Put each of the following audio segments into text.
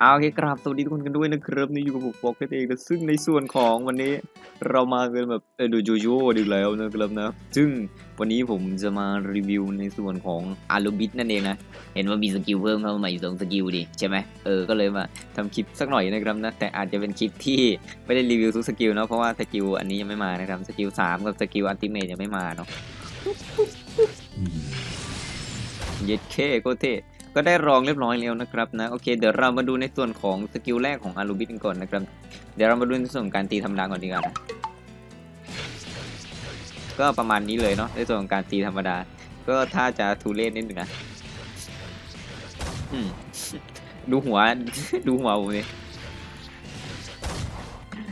เอาโอเคครับสวัสดีทุกคนกันด้วยนะครับนี่อยู่กับผมฟอกเพชรเองนะซึ่งในส่วนของวันนี้เรามากันแบบเออดูโจโจ้ดีแล้วนะครับนะ ซึ่งวันนี้ผมจะมารีวิวในส่วนของอารูบิทนั่นเองนะ เห็นว่ามีสกิลเพิ่มเข้ามาอยู่สองสกิลดิใช่ไหมเออก็เลยมาทำคลิปสักหน่อยนะครับนะ แต่อาจจะเป็นคลิปที่ไม่ได้รีวิวทุกสกิลเนาะเพราะว่าสกิลอันนี้ยังไม่มานะครับสกิลสามกับสกิลอัลติเมทยังไม่มาเนาะเย็ดเคโคตรเท่ ก็ได้รองเรียบร้อยแล้วนะครับนะโอเคเดี๋ยวเรามาดูในส่วนของสกิลแรกของอารูบิทกันก่อนนะครับ เดี๋ยวเรามาดูในส่วนของการตีธรรมดาก่อนดีกว่านะก็ประมาณนี้เลยเนาะในส่วนของการตีธรรมดา ก็ถ้าจะทูเล่นนิดนึงนะดูหัว ดูหัวผมนี่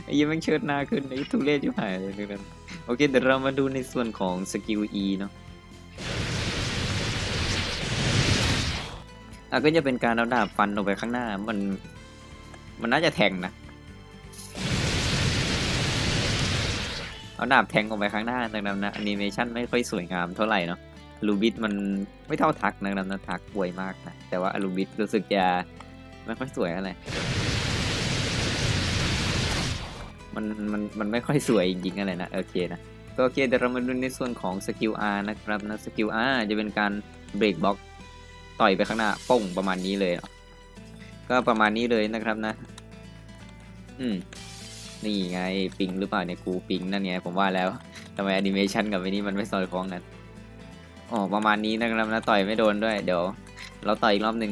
ไอ้ยังไม่เชิดหน้าขึ้นไอ้ทูเล่นอยู่หายเลยนะครับโอเคเดี๋ยวเรามาดูในส่วนของสกิล E เนาะ อก็จะเป็นการเอาดาบฟันออกไปข้างหน้า มัน มันน่าจะแทงนะ เอาดาบแทงออกไปข้างหน้าดังนั้นนะแอนิเมชันไม่ค่อยสวยงามเท่าไหร่เนาะลูบิทมันไม่เท่าทักดังนั้นนะทักป่วยมากนะ แต่ว่าลูบิทรู้สึกจะไม่ค่อยสวยอะไร มัน มัน มันไม่ค่อยสวยจริงๆอะไรนะ โอเคนะก็โอเคเดี๋ยวเรามาดูในส่วนของสกิล R นะครับนะสกิล R จะเป็นการเบรกบล็อก ต่อยไปข้างหน้าป้งประมาณนี้เลย ก็ประมาณนี้เลยนะครับนะ อืม นี่ไงปิงหรือเปล่าเนี่ยกูปิงนั่นไงผมว่าแล้วทำไมแอนิเมชันกับไอ้นี่มันไม่สอดคล้องกันอ๋อประมาณนี้นะครับนะต่อยไม่โดนด้วยเดี๋ยว เราต่อยอีกรอบหนึ่ง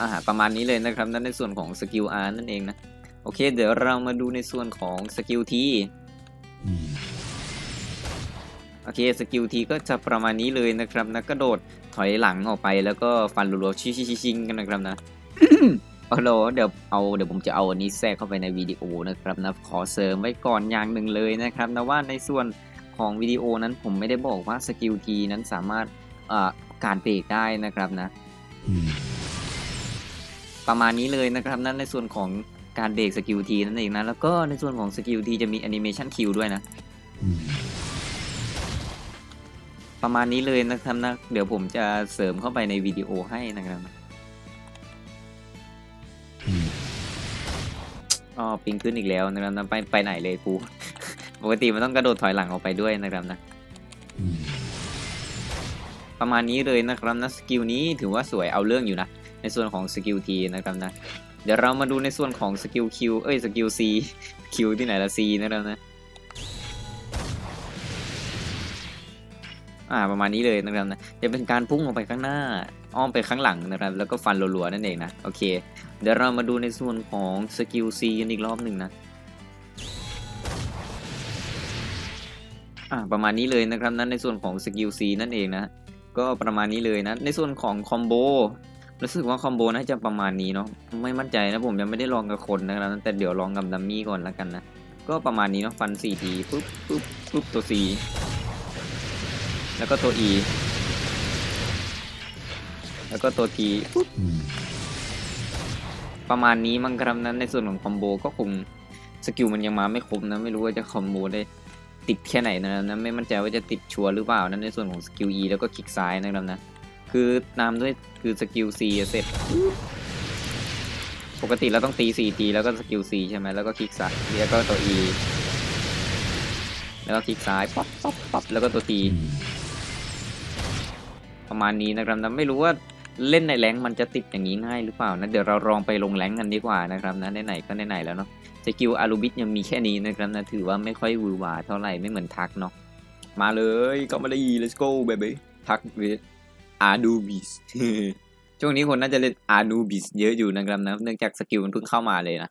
อ่าประมาณนี้เลยนะครับนั่นในส่วนของสกิล R นั่นเองนะ โอเค เดี๋ยวเรามาดูในส่วนของสกิล T โอเคสกิล T ก็จะประมาณนี้เลยนะครับนะกระโดดถอยหลังออกไปแล้วก็ฟันรัวๆชิชิชิงกันนะครับนะโอ้โหเดี๋ยวเอาเดี๋ยวผมจะเอาอันนี้แทรกเข้าไปในวิดีโอนะครับนะขอเสริมไว้ก่อนอย่างหนึ่งเลยนะครับนะว่าในส่วนของวิดีโอนั้นผมไม่ได้บอกว่าสกิลทีนั้นสามารถอ่าการเบรกได้นะครับนะ ประมาณนี้เลยนะครับนั่นในส่วนของการเบรกสกิลทีนั่นเองนะแล้วก็ในส่วนของสกิลทีจะมีแอนิเมชันคิวด้วยนะ ประมาณนี้เลยนะครับนะ เดี๋ยวผมจะเสริมเข้าไปในวิดีโอให้นะครับอ๋อปิงขึ้นอีกแล้วนะครับนะไปไปไหนเลยกูปกติมันต้องกระโดดถอยหลังออกไปด้วยนะครับนะ ประมาณนี้เลยนะครับนะสกิลนี้ถือว่าสวยเอาเรื่องอยู่นะ ในส่วนของสกิลทีนะครับนะ เดี๋ยวเรามาดูในส่วนของสกิลคิวเอ้ยสกิลซีคิวที่ไหนละซีนะครับนะ อ่าประมาณนี้เลยนะครับนะจะเป็นการพุ่งออกไปข้างหน้าอ้อมไปข้างหลังนะครับแล้วก็ฟันรัวๆนั่นเองนะโอเค เดี๋ยวเรามาดูในส่วนของสกิล C กันอีกรอบหนึ่งนะอ่าประมาณนี้เลยนะครับนั้นในส่วนของสกิล C นั่นเองนะก็ประมาณนี้เลยนะในส่วนของคอมโบรู้สึกว่าคอมโบน่าจะประมาณนี้เนาะไม่มั่นใจนะผมยังไม่ได้ลองกับคนนะครับแต่เดี๋ยวลองกับดัมมี่ก่อนแล้วกันนะก็ประมาณนี้เนาะฟัน4ทีปุ๊บปุ๊บปุ๊บตัว C แล้วก็ตัว E แล้วก็ตัว T ปุ๊บประมาณนี้มั้งครับนั้นในส่วนของคอมโบก็คงสกิลมันยังมาไม่ครบนะไม่รู้ว่าจะคอมโบได้ติดแค่ไหนนะนะไม่มั่นใจว่าจะติดชัวร์หรือเปล่านั้นในส่วนของสกิล E แล้วก็คลิกซ้ายนะครับนะคือตามด้วยคือสกิล C เสร็จ ปกติเราต้องตี4ทีแล้วก็สกิล C ใช่ไหมแล้วก็คลิกซ้ายแล้วก็ตัว E แล้วก็คลิกซ้ายป๊อปป๊อปป๊อปแล้วก็ตัว T ประมาณนี้นะครับนะไม่รู้ว่าเล่นในแรงมันจะติดอย่างนี้ง่ายหรือเปล่านะเดี๋ยวเราลองไปลงแรงกันดีกว่านะครับนะไหนๆก็ไหนๆแล้วเนาะสกิลอารูบิทยังมีแค่นี้นะครับนะถือว่าไม่ค่อยวือหวาเท่าไหร่ไม่เหมือนทักเนาะมาเลยก็มาได้ let's go baby ทัก with อานูบิสช่วงนี้คนน่าจะเล่นอานูบิสเยอะอยู่นะครับนะเนื่องจากสกิลมันเพิ่งเข้ามาเลยนะ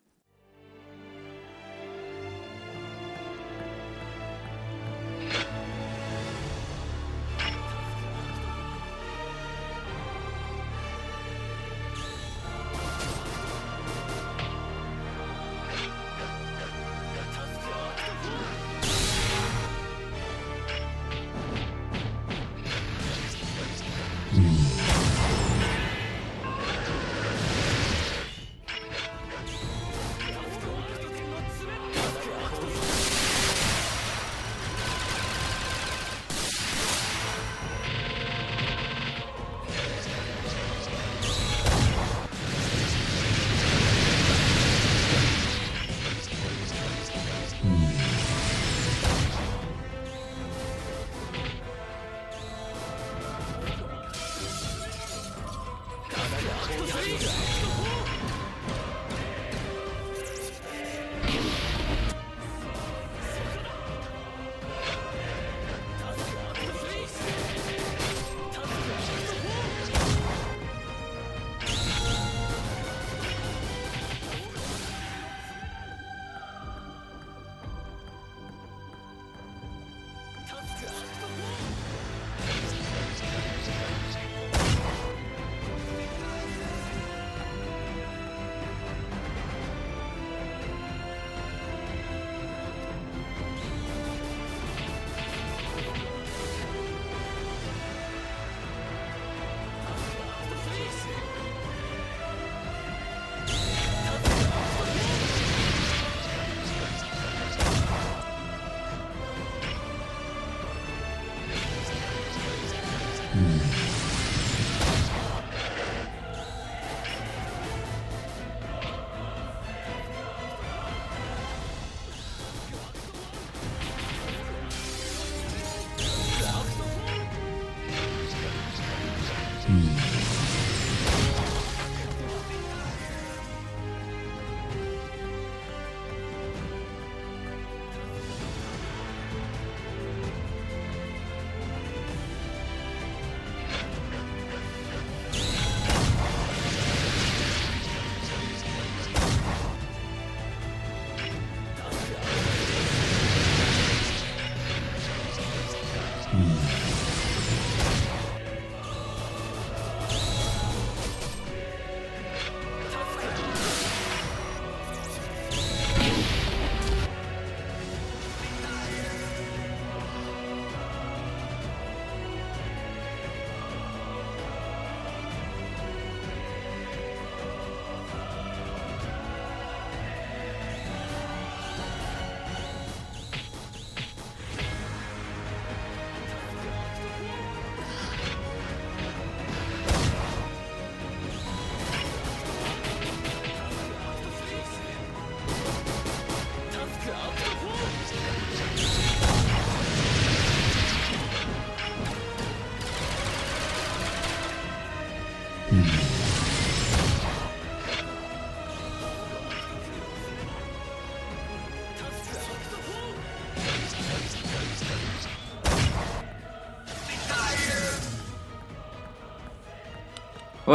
เฮ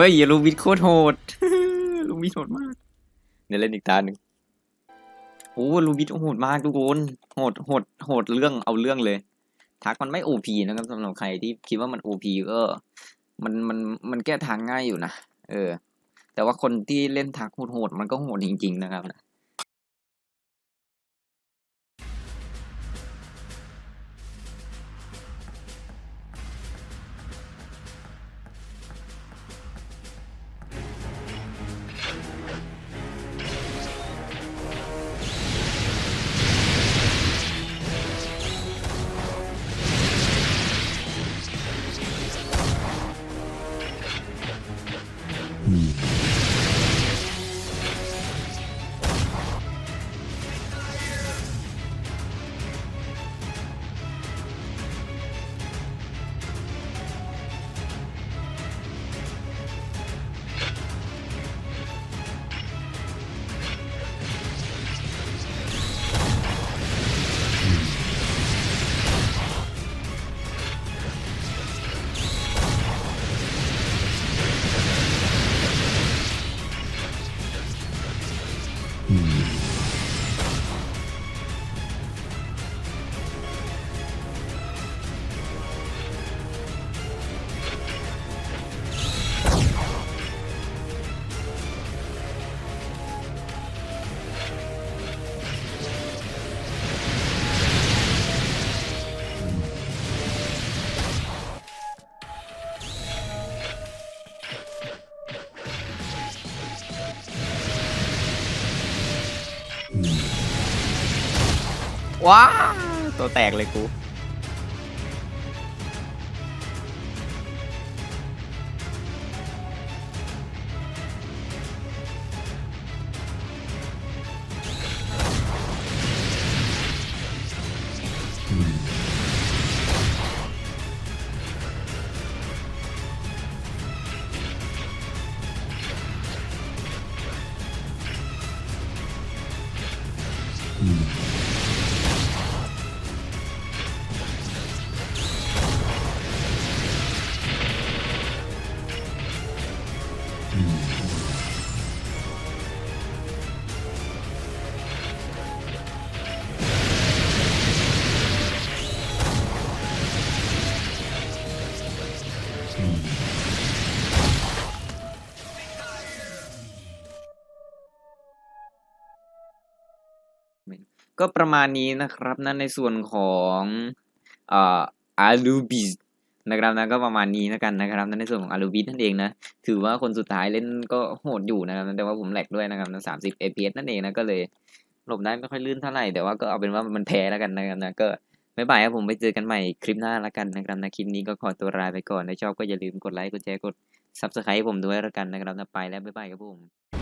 ้ยอย่าลูมิทโคตรโหด ลูมิทโหดมากเนี่ยเล่นอีกตาหนึ่งโอ้ลูมิทโหดมากทุกคนโหดโหดโหดเรื่องเอาเรื่องเลย ทักมันไม่โอพีนะครับสำหรับใครที่คิดว่ามันโอพีก็ มันมันมันแก้ทางง่ายอยู่นะเออ แต่ว่าคนที่เล่นทักโหดๆมันก็โหดจริง ๆ นะครับนะ me. ว้าตัวแตกเลยกู ก็ประมาณนี้นะครับนั่นในส่วนของอ่ออารูบิสนะครับนะก็ประมาณนี้นะกันนะครับนั่นในส่วนของอารูบิสนั่นเองนะถือว่าคนสุดท้ายเล่นก็โหดอยู่นะครับแต่ว่าผมแหลกด้วยนะครับสามสิบ fps นั่นเองนะก็เลยหลบได้ไม่ค่อยลื่นเท่าไหร่แต่ว่าก็เอาเป็นว่ามันแพ้แล้วกันนะครับนะก็บ๊ายบายครับผมไปเจอกันใหม่คลิปหน้าแล้วกันนะครับนะคลิปนี้ก็ขอตัวลาไปก่อนถ้าชอบก็อย่าลืมกดไลค์กดแชร์กด subscribe ให้ผมด้วยแล้วกันนะครับนะไปแล้วบ๊ายบายครับผม